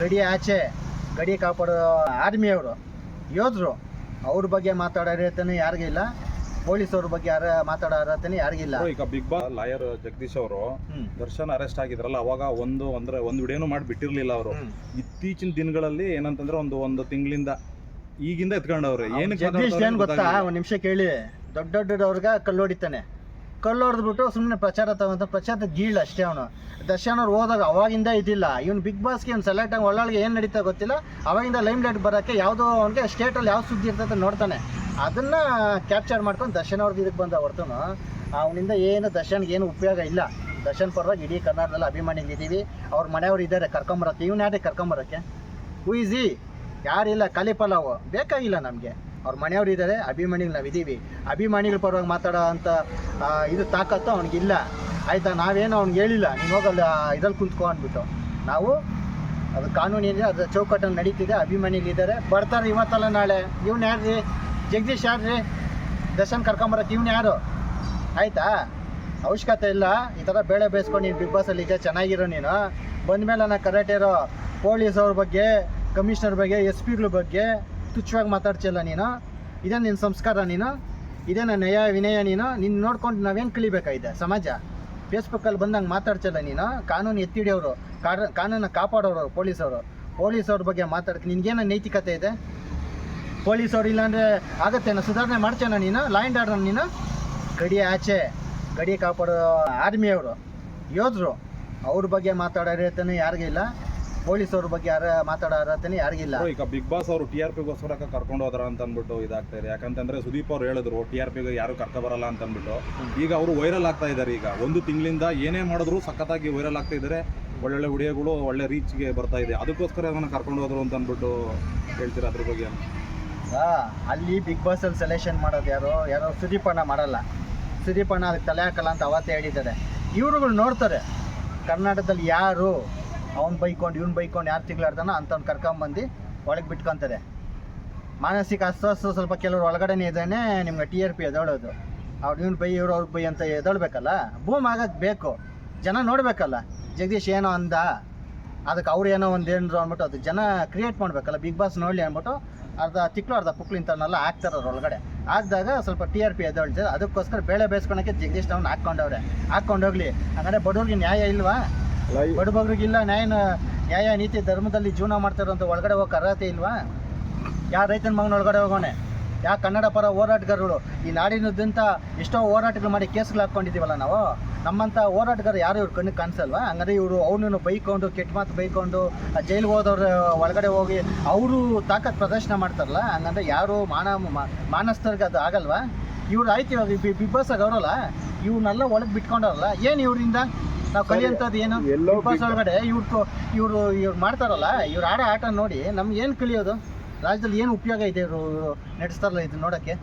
ಗಡಿ ಆಚೆ ಗಡಿ ಕಾಪಾಡೋ ಆರ್ಮಿಯವರು ಯೋಧರು ಅವ್ರ ಬಗ್ಗೆ ಮಾತಾಡೋ ಅರ್ಹತೆನೂ ಯಾರಿಗಿಲ್ಲ ಪೊಲೀಸ್ ಅವ್ರ ಬಗ್ಗೆ ಯಾರ ಮಾತಾಡೋ ಅರ್ಹತೆನೂ ಯಾರಿಗಿಲ್ಲ ಈಗ ಬಿಗ್ ಬಾಸ್ ಲಾಯರ್ ಜಗದೀಶ್ ಅವರು ಹ್ಮ್. ದರ್ಶನ್ ಅರೆಸ್ಟ್ ಆಗಿದ್ರಲ್ಲ ಅವಾಗ ಒಂದು ಅಂದ್ರೆ ಒಂದು ವಿಡಿಯೋನು ಮಾಡಿ ಬಿಟ್ಟಿರ್ಲಿಲ್ಲ ಅವರು. ಹ್ಮ್. ಇತ್ತೀಚಿನ ದಿನಗಳಲ್ಲಿ ಏನಂತಂದ್ರೆ ಒಂದು ಒಂದು ತಿಂಗಳಿಂದ ಈಗಿಂದ ಎತ್ಕೊಂಡವ್ರೆ. ಏನಕ್ಕೆ ಜಗದೀಶ್ ಏನ್ ಗೊತ್ತಾ? ಒಂದ್ ನಿಮಿಷ ಕೇಳಿ. ದೊಡ್ಡ ದೊಡ್ಡದವ್ರಿಗ ಕಲ್ಲು ಹೊಡಿತಾನೆ ಕಲ್ಲು ಹೊಡೆದ್ಬಿಟ್ಟು ಸುಮ್ಮನೆ ಪ್ರಚಾರ ತಗೊಂತ, ಪ್ರಚಾರದ ಗೀಳ್ ಅಷ್ಟೇ ಅವನು. ದರ್ಶನ್ ಅವ್ರು ಹೋದಾಗ ಅವಾಗಿಂದ ಇದಿಲ್ಲ. ಇವ್ನು ಬಿಗ್ ಬಾಸ್ಗೆ ಇವ್ನು ಸೆಲೆಕ್ಟ್ ಆಗಿ ಒಳ್ಳೊಳಗೆ ಏನು ನಡೀತಾ ಗೊತ್ತಿಲ್ಲ. ಅವಾಗಿಂದ ಲೈಮ್ ಲೈಟ್ ಬರೋಕ್ಕೆ ಯಾವುದೋ ಅವ್ನಿಗೆ ಸ್ಟೇಟಲ್ಲಿ ಯಾವ ಸುದ್ದಿ ಇರ್ತದೆ ನೋಡ್ತಾನೆ. ಅದನ್ನ ಕ್ಯಾಪ್ಚರ್ ಮಾಡ್ಕೊಂಡು ದರ್ಶನ್ ಅವ್ರಿಗೆ ಇದಕ್ಕೆ ಬಂದ ಹೊರ್ತನು, ಅವನಿಂದ ಏನು ದರ್ಶನ್ಗೆ ಏನು ಉಪಯೋಗ ಇಲ್ಲ. ದರ್ಶನ್ ಪರವಾಗಿ ಇಡೀ ಕರ್ನಾಟಕದಲ್ಲಿ ಅಭಿಮಾನಿಗಳಿದ್ದೀವಿ ಅವ್ರ ಮನೆಯವ್ರು ಇದ್ದಾರೆ ಕರ್ಕೊಂಬರಕ್ಕೆ. ಇವ್ನು ಕರ್ಕೊಂಬರಕ್ಕೆ? ಹೂ ಈಸಿ ಯಾರಿಲ್ಲ, ಖಾಲಿ ಪಲಾವು. ಬೇಕಾಗಿಲ್ಲ ನಮಗೆ. ಅವ್ರ ಮನೆಯವ್ರು ಇದ್ದಾರೆ, ಅಭಿಮಾನಿಗಳು ನಾವು ಇದ್ದೀವಿ ಅಭಿಮಾನಿಗಳ ಪರವಾಗಿ ಮಾತಾಡೋ ಅಂತ ಇದು ತಾಕತ್ತು ಅವ್ನಿಗಿಲ್ಲ. ಆಯಿತಾ? ನಾವೇನು ಅವ್ನಿಗೆ ಹೇಳಿಲ್ಲ. ನೀನು ಹೋಗಲ್ಲ ಇದ್ರಲ್ಲಿ ಕುಂತ್ಕೊ ಅಂದ್ಬಿಟ್ಟು. ನಾವು ಅದು ಕಾನೂನು ಏನಿದೆ ಅದ್ರ ಚೌಕಟ್ಟಲ್ಲಿ ನಡೀತಿದೆ ಅಭಿಮಾನಿಗಳಿದ್ದಾರೆ ಬರ್ತಾರೆ ಇವತ್ತಲ್ಲ ನಾಳೆ. ಇವ್ನು ಯಾರ್ರಿ ಜಗದೀಶ್ ಯಾರ್ರಿ ದರ್ಶನ್ ಕರ್ಕೊಂಬರಕ್ಕೆ ಇವ್ನು ಯಾರು? ಆಯಿತಾ? ಅವಶ್ಯಕತೆ ಇಲ್ಲ. ಈ ಥರ ಬೇಳೆ ಬೇಯಿಸ್ಕೊಂಡು ನೀನು ಬಿಗ್ ಬಾಸಲ್ಲಿ ಈಗ ಚೆನ್ನಾಗಿರೋ ನೀನು. ಬಂದಮೇಲೆ ನಾನು ಕರೆಕ್ಟ್ ಇರೋ ಪೊಲೀಸ್ ಅವ್ರ ಬಗ್ಗೆ, ಕಮಿಷನರ್ ಬಗ್ಗೆ, ಎಸ್ ಪಿಗಳ ಬಗ್ಗೆ ತುಚ್ಛವಾಗಿ ಮಾತಾಡ್ತಿಲ್ಲ ನೀನು? ಇದೇ ನಿನ್ನ ಸಂಸ್ಕಾರ ನೀನು? ಇದೇ ನನ್ನ ನಯ ವಿನಯ ನೀನು? ನಿನ್ನ ನೋಡ್ಕೊಂಡು ನಾವೇನು ಕಲಿಬೇಕಾಗಿದೆ ಸಮಾಜ? ಫೇಸ್ಬುಕ್ಕಲ್ಲಿ ಬಂದಂಗೆ ಮಾತಾಡ್ತಿಲ್ಲ ನೀನು? ಕಾನೂನು ಎತ್ತಿಡಿಯೋರು ಕಾನೂನ ಕಾಪಾಡೋರು ಪೊಲೀಸವರು. ಪೊಲೀಸವ್ರ ಬಗ್ಗೆ ಮಾತಾಡಕ್ಕೆ ನಿನಗೇನೋ ನೈತಿಕತೆ ಇದೆ? ಪೊಲೀಸವ್ರು ಇಲ್ಲಾಂದರೆ ಆಗತ್ತೇನೋ? ಸುಧಾರಣೆ ಮಾಡ್ತೇನೋ ನೀನು? ಲಾ ಆ್ಯಂಡ್ ಆರ್ಡರ್ ನೀನು? ಗಡಿ ಆಚೆ, ಗಡಿ ಕಾಪಾಡೋ ಆರ್ಮಿಯವರು, ಯೋಧರು, ಅವ್ರ ಬಗ್ಗೆ ಮಾತಾಡೋ ಯಾರಿಗೂ ಯಾರಿಗಿಲ್ಲ ಪೊಲೀಸ್ ಅವ್ರ ಬಗ್ಗೆ ಯಾರ ಮಾತಾಡೋ ಅರ್ಹತೆನೂ ಯಾರಿಗಿಲ್ಲ ಈಗ ಬಿಗ್ ಬಾಸ್ ಅವರು ಟಿ ಆರ್ ಪಿಗೋಸ್ಕರ ಕರ್ಕೊಂಡು ಹೋದ್ರ ಅಂತ ಅಂದ್ಬಿಟ್ಟು ಇದಾಗ್ತಾ ಇದೆ. ಯಾಕಂತಂದ್ರೆ ಸುದೀಪ್ ಅವ್ರು ಹೇಳಿದ್ರು ಟಿ ಆರ್ ಪಿಗೆ ಯಾರು ಕರ್ಕ ಬರಲ್ಲ ಅಂತ ಅಂದ್ಬಿಟ್ಟು ಈಗ ಅವರು ವೈರಲ್ ಆಗ್ತಾ ಇದ್ದಾರೆ ಈಗ. ಒಂದು ತಿಂಗಳಿಂದ ಏನೇ ಮಾಡಿದ್ರು ಸಖತ್ತಾಗಿ ವೈರಲ್ ಆಗ್ತಾ ಇದ್ದಾರೆ ಒಳ್ಳೊಳ್ಳೆ ವಿಡಿಯೋಗಳು ಒಳ್ಳೆ ರೀಚ್ಗೆ ಬರ್ತಾ ಇದೆ. ಅದಕ್ಕೋಸ್ಕರ ಅದನ್ನು ಕರ್ಕೊಂಡು ಹೋದ್ರು ಅಂತ ಅಂದ್ಬಿಟ್ಟು ಹೇಳ್ತೀರಾ ಅದ್ರ ಬಗ್ಗೆ? ಅಲ್ಲಿ ಬಿಗ್ ಅಲ್ಲಿ ಸೆಲೆಕ್ಷನ್ ಮಾಡೋದು ಯಾರು? ಯಾರೋ? ಸುದೀಪಣ್ಣ ಮಾಡಲ್ಲ. ಸುದೀಪಣ್ಣ ಅದಕ್ಕೆ ತಲೆ ಹಾಕಲ್ಲ ಅಂತ ಅವತ್ತೇ ಹೇಳಿದ್ದಾರೆ. ಇವರುಗಳು ನೋಡ್ತಾರೆ ಕರ್ನಾಟಕದಲ್ಲಿ ಯಾರು ಅವ್ನು ಬೈಕೊಂಡು, ಇವ್ನು ಬೈಕೊಂಡು ಯಾರು ತಿಗ್ಲಾಡ್ತಾನೋ ಅಂಥವ್ನು ಕರ್ಕೊಂಬಂದು ಒಳಗೆ ಬಿಟ್ಕೊಂತದೆ. ಮಾನಸಿಕ ಅಸ್ವಸ್ಥ ಸ್ವಲ್ಪ ಕೆಲವರು ಒಳಗಡೆನೇ ಇದ್ದಾನೆ, ನಿಮ್ಗೆ ಟಿ ಆರ್ ಪಿ ಎದೊಳೋದು. ಅವ್ರು ಇವ್ನು ಬೈ, ಇವ್ರು ಅವ್ರಿಗೆ ಬೈ ಅಂತ ಎದೊಳ್ಬೇಕಲ್ಲ? ಬೂಮ್ ಆಗೋದು ಬೇಕು. ಜನ ನೋಡಬೇಕಲ್ಲ. ಜಗದೀಶ್ ಏನೋ ಅಂದ ಅದಕ್ಕೆ ಅವ್ರು ಏನೋ ಒಂದು ಏನರು ಅಂದ್ಬಿಟ್ಟು ಅದು ಜನ ಕ್ರಿಯೇಟ್ ಮಾಡಬೇಕಲ್ಲ ಬಿಗ್ ಬಾಸ್ ನೋಡಲಿ ಅಂದ್ಬಿಟ್ಟು ಅರ್ಧ ತಿಕ್ಳು, ಅರ್ಧ ಪುಕ್ಲು ಇಂಥವ್ನೆಲ್ಲ ಹಾಕ್ತಾರೆ ಅವ್ರ ಒಳಗಡೆ. ಹಾಕಿದಾಗ ಸ್ವಲ್ಪ ಟಿ ಆರ್ ಪಿ ಎದೊಳ್ತಾರೆ ಅದಕ್ಕೋಸ್ಕರ ಬೇಳೆ ಬೇಯಿಸ್ಕೊಳಕ್ಕೆ ಜಗದೀಶ್ ಅವ್ನು ಹಾಕ್ಕೊಂಡವ್ರೆ. ಹಾಕ್ಕೊಂಡೋಗ್ಲಿ ಹಾಗಾದ್ರೆ ಬಡವ್ರಿಗೆ ನ್ಯಾಯ ಇಲ್ವಾ? ಬಡಬಗ್ರಿಗಿಲ್ಲ ನ್ಯಾಯ ನ್ಯಾಯ, ನೀತಿ, ಧರ್ಮದಲ್ಲಿ ಜೀವನ ಮಾಡ್ತಾರಂತ ಒಳಗಡೆ ಹೋಗಕ್ಕೆ ಅರ್ಹತೆ ಇಲ್ವಾ? ಯಾವ ರೈತನ ಮಗನ ಒಳಗಡೆ ಹೋಗೋಣೆ ಯಾವ ಕನ್ನಡ ಪರ ಹೋರಾಟಗಾರರು? ಈ ನಾಡಿನದ್ದಂತ ಎಷ್ಟೋ ಹೋರಾಟಗಳು ಮಾಡಿ ಕೇಸ್ಗಳು ಹಾಕ್ಕೊಂಡಿದ್ದೀವಲ್ಲ ನಾವು? ನಮ್ಮಂಥ ಹೋರಾಟಗಾರ ಯಾರು ಇವ್ರ ಕಣ್ಣಿಗೆ ಕಾಣಿಸಲ್ವಾ? ಹಂಗಾದ್ರೆ ಇವರು ಅವನನ್ನು ಬೈಕೊಂಡು, ಕೆಟ್ಟ ಮಾತು ಬೈಕೊಂಡು ಜೈಲಿಗೆ ಹೋದವ್ರ ಒಳಗಡೆ ಹೋಗಿ ಅವರು ತಾಕತ್ ಪ್ರದರ್ಶನ ಮಾಡ್ತಾರಲ್ಲ, ಹಂಗಂದ್ರೆ ಯಾರು ಮಾನ, ಮಾ- ಮಾನಸ್ಥರಿಗೆ ಅದು ಆಗಲ್ವಾ? ಇವ್ರು ಆಯ್ತು ಇವಾಗ ಬಿಗ್ ಬಾಸ್ ಅವರಲ್ಲ ಇವ್ರನ್ನೆಲ್ಲ ಒಳಗೆ ಬಿಟ್ಕೊಂಡವ್ರಲ್ಲ, ಏನು ಇವರಿಂದ? ನಾವು ಕಲಿಯಂಥದ್ದು ಏನು? ಎಲ್ಲೋ ಬಾಸ್ ಒಳಗಡೆ ಇವ್ರು ಇವರು ಇವ್ರು ಮಾಡ್ತಾರಲ್ಲ ಇವ್ರು ಆಡೋ ಆಟ ನೋಡಿ ನಮ್ಗೆ ಏನು ಕಲಿಯೋದು? ರಾಜ್ಯದಲ್ಲಿ ಏನು ಉಪಯೋಗ ಇದೆ ಇವರು ನಡೆಸ್ತಾರಲ್ಲ ಇದು ನೋಡೋಕ್ಕೆ?